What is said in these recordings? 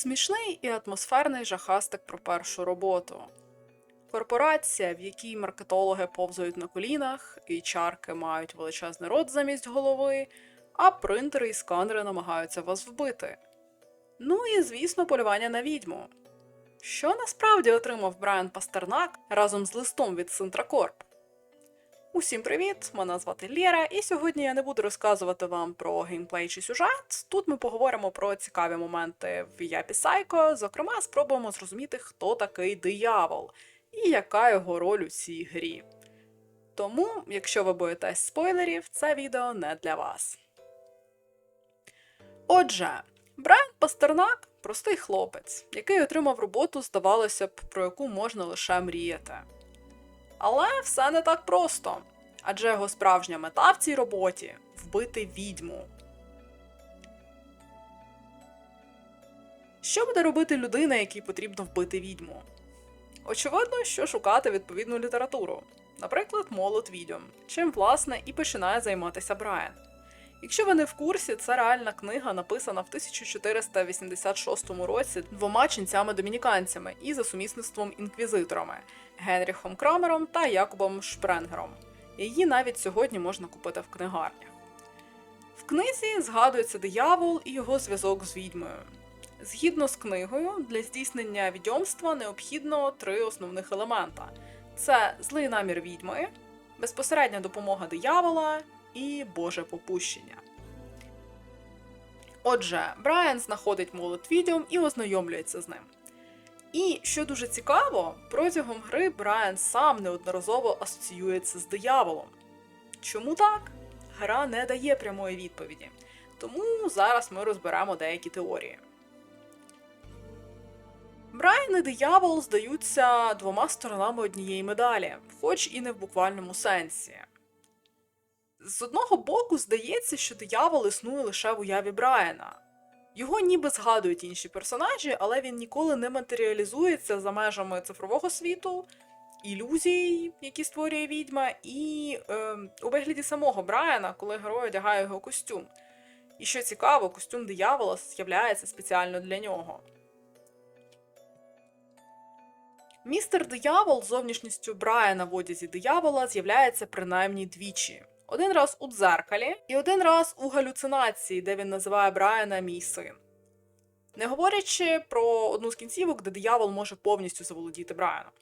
Смішний і атмосферний жахастик про першу роботу. Корпорація, в якій маркетологи повзають на колінах, і чарки мають величезний рот замість голови, а принтери і сканери намагаються вас вбити. Ну і, звісно, полювання на відьму. Що насправді отримав Брайан Пастернак разом з листом від Синтракорп? Усім привіт! Мене звати Лєра, і сьогодні я не буду розказувати вам про геймплей чи сюжет. Тут ми поговоримо про цікаві моменти в Япі Сайко. Зокрема, спробуємо зрозуміти, хто такий диявол і яка його роль у цій грі. Тому, якщо ви боїтесь спойлерів, це відео не для вас. Отже, Брайан Пастернак простий хлопець, який отримав роботу, здавалося б, про яку можна лише мріяти. Але все не так просто. Адже його справжня мета в цій роботі вбити відьму. Що буде робити людина, якій потрібно вбити відьму? Очевидно, що шукати відповідну літературу, наприклад, молот відьом, чим власне і починає займатися Брайан. Якщо ви не в курсі, це реальна книга, написана в 1486 році двома ченцями-домініканцями і за сумісництвом інквізиторами Генріхом Крамером та Якобом Шпренгером. Її навіть сьогодні можна купити в книгарнях. В книзі згадується диявол і його зв'язок з відьмою. Згідно з книгою, для здійснення відьомства необхідно три основних елемента: це злий намір відьми, безпосередня допомога диявола і Боже попущення. Отже, Брайан знаходить молот відьом і ознайомлюється з ним. І що дуже цікаво, протягом гри Брайан сам неодноразово асоціюється з дияволом. Чому так? Гра не дає прямої відповіді. Тому зараз ми розберемо деякі теорії. Брайан і диявол здаються двома сторонами однієї медалі, хоч і не в буквальному сенсі. З одного боку, здається, що диявол існує лише в уяві Брайана. Його ніби згадують інші персонажі, але він ніколи не матеріалізується за межами цифрового світу, ілюзій, які створює відьма, і е, у вигляді самого Брайана, коли герой одягає його костюм. І що цікаво, костюм диявола з'являється спеціально для нього. Містер диявол зовнішністю Брайана в одязі диявола з'являється принаймні двічі. Один раз у дзеркалі і один раз у галюцинації, де він називає Брайана мій син. Не говорячи про одну з кінцівок, де диявол може повністю заволодіти Брайаном.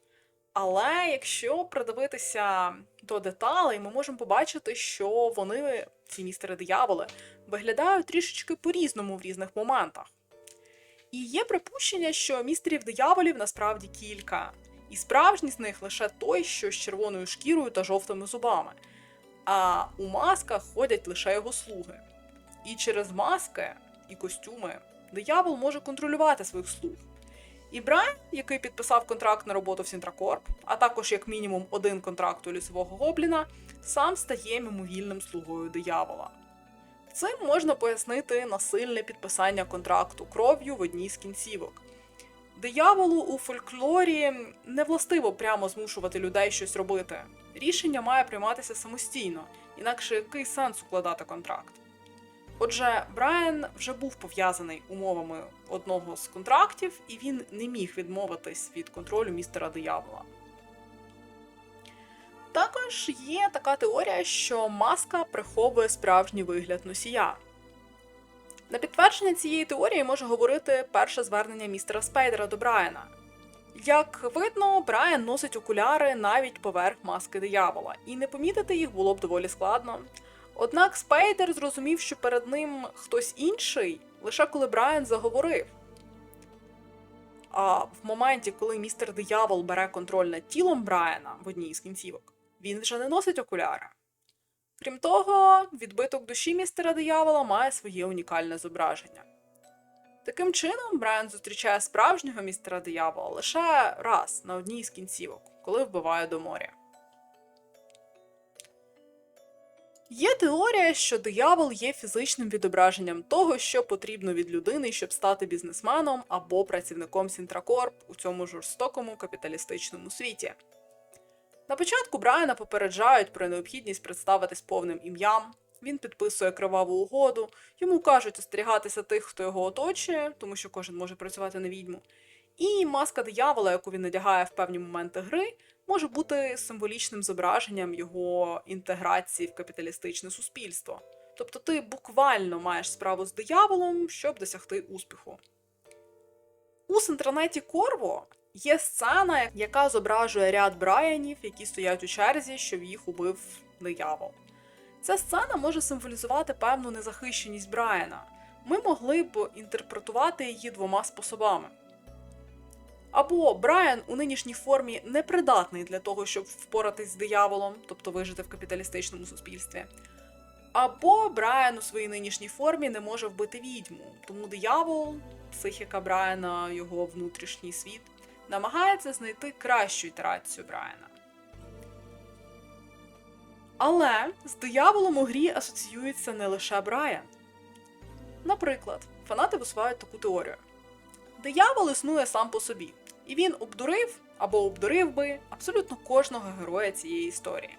Але якщо придивитися до деталей, ми можемо побачити, що вони, ці містери дияволи, виглядають трішечки по-різному в різних моментах. І є припущення, що містерів дияволів насправді кілька, і справжній з них лише той, що з червоною шкірою та жовтими зубами. А у масках ходять лише його слуги. І через маски і костюми диявол може контролювати своїх слуг. І Брайан, який підписав контракт на роботу в Сінтракорп, а також як мінімум один контракт у лісового гобліна, сам стає мимовільним слугою диявола. Цим можна пояснити насильне підписання контракту кров'ю в одній з кінцівок. Дияволу у фольклорі не властиво прямо змушувати людей щось робити. Рішення має прийматися самостійно, інакше який сенс укладати контракт. Отже, Брайан вже був пов'язаний умовами одного з контрактів, і він не міг відмовитись від контролю містера диявола. Також є така теорія, що маска приховує справжній вигляд носія. На підтвердження цієї теорії може говорити перше звернення містера Спейдера до Брайана. Як видно, Брайан носить окуляри навіть поверх маски диявола, і не помітити їх було б доволі складно. Однак Спейдер зрозумів, що перед ним хтось інший, лише коли Брайан заговорив. А в моменті, коли містер диявол бере контроль над тілом Брайана в одній з кінцівок, він вже не носить окуляри. Крім того, відбиток душі містера диявола має своє унікальне зображення. Таким чином, Брайан зустрічає справжнього містера диявола лише раз на одній з кінцівок, коли вбиває до моря. Є теорія, що диявол є фізичним відображенням того, що потрібно від людини, щоб стати бізнесменом або працівником Сінтракорп у цьому жорстокому капіталістичному світі. На початку Брайана попереджають про необхідність представитись повним ім'ям, Він підписує криваву угоду, йому кажуть остерігатися тих, хто його оточує, тому що кожен може працювати на відьму. І маска диявола, яку він надягає в певні моменти гри, може бути символічним зображенням його інтеграції в капіталістичне суспільство. Тобто ти буквально маєш справу з дияволом, щоб досягти успіху. У синтранеті Корво є сцена, яка зображує ряд Брайанів, які стоять у черзі, щоб їх убив диявол. Ця сцена може символізувати певну незахищеність Брайана. Ми могли б інтерпретувати її двома способами. Або Брайан у нинішній формі непридатний для того, щоб впоратись з дияволом, тобто вижити в капіталістичному суспільстві. Або Брайан у своїй нинішній формі не може вбити відьму, тому диявол, психіка Брайана, його внутрішній світ, намагається знайти кращу ітерацію Брайана. Але з дияволом у грі асоціюється не лише Брайан. Наприклад, фанати висувають таку теорію: диявол існує сам по собі, і він обдурив або обдурив би абсолютно кожного героя цієї історії.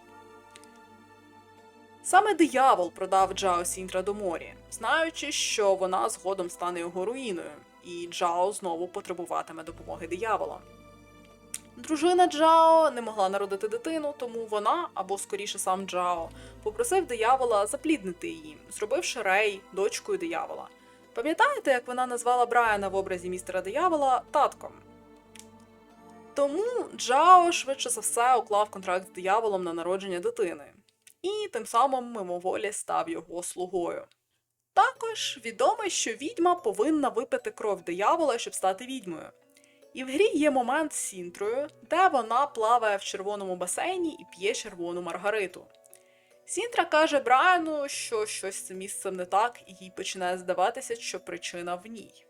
Саме диявол продав Джао Сінтра до морі, знаючи, що вона згодом стане його руїною, і Джао знову потребуватиме допомоги диявола. Дружина Джао не могла народити дитину, тому вона, або скоріше сам Джао, попросив диявола запліднити її, зробивши Рей дочкою диявола. Пам'ятаєте, як вона назвала Брайана в образі містера диявола татком? Тому Джао швидше за все уклав контракт з дияволом на народження дитини, і тим самим мимоволі став його слугою. Також відомо, що відьма повинна випити кров диявола, щоб стати відьмою. І в грі є момент з Сінтрою, де вона плаває в червоному басейні і п'є червону маргариту. Сінтра каже Брайану, що щось з місцем не так, і їй починає здаватися, що причина в ній.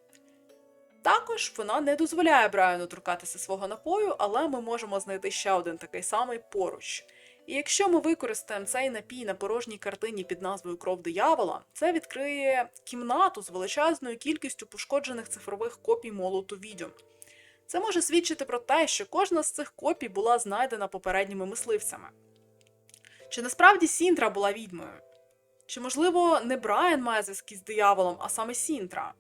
Також вона не дозволяє Брайану торкатися свого напою, але ми можемо знайти ще один такий самий поруч. І якщо ми використаємо цей напій на порожній картині під назвою Кров диявола, це відкриє кімнату з величезною кількістю пошкоджених цифрових копій молоту відьом. Це може свідчити про те, що кожна з цих копій була знайдена попередніми мисливцями. Чи насправді Сінтра була відьмою? Чи, можливо, не Брайан має зв'язки з дияволом, а саме Сінтра?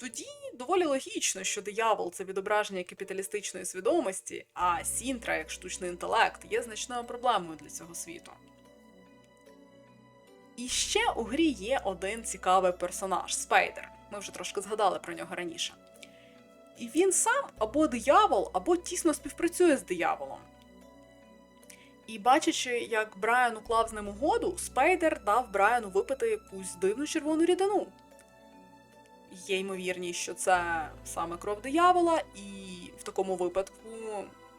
Тоді доволі логічно, що диявол це відображення капіталістичної свідомості, а Сінтра, як штучний інтелект, є значною проблемою для цього світу. І ще у грі є один цікавий персонаж Спейдер. Ми вже трошки згадали про нього раніше. І він сам або диявол, або тісно співпрацює з дияволом. І бачачи, як Брайан уклав з ним угоду, Спейдер дав Брайану випити якусь дивну червону рідину. Є ймовірність, що це саме кров диявола, і в такому випадку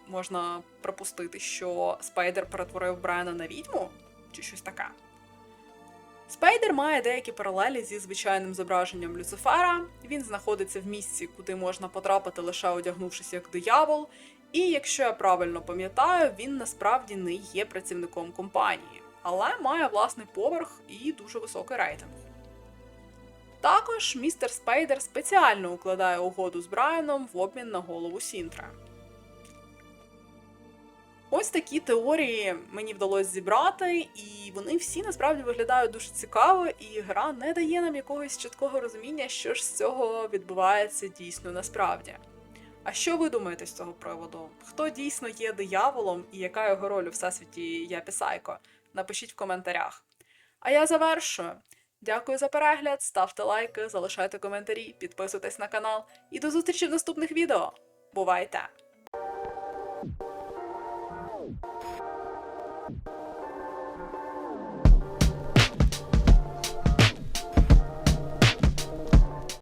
можна припустити, що Спейдер перетворив Брайана на відьму чи щось таке. Спейдер має деякі паралелі зі звичайним зображенням Люцифера. Він знаходиться в місці, куди можна потрапити лише одягнувшись як диявол. І якщо я правильно пам'ятаю, він насправді не є працівником компанії, але має власний поверх і дуже високий рейтинг. Також містер Спейдер спеціально укладає угоду з Брайаном в обмін на голову Сінтра. Ось такі теорії мені вдалося зібрати, і вони всі насправді виглядають дуже цікаво, і гра не дає нам якогось чіткого розуміння, що ж з цього відбувається дійсно насправді. А що ви думаєте з цього приводу? Хто дійсно є дияволом і яка його роль у всесвіті Я Пісайко? Напишіть в коментарях. А я завершую. Дякую за перегляд, ставте лайки, залишайте коментарі, підписуйтесь на канал і до зустрічі в наступних відео. Бувайте!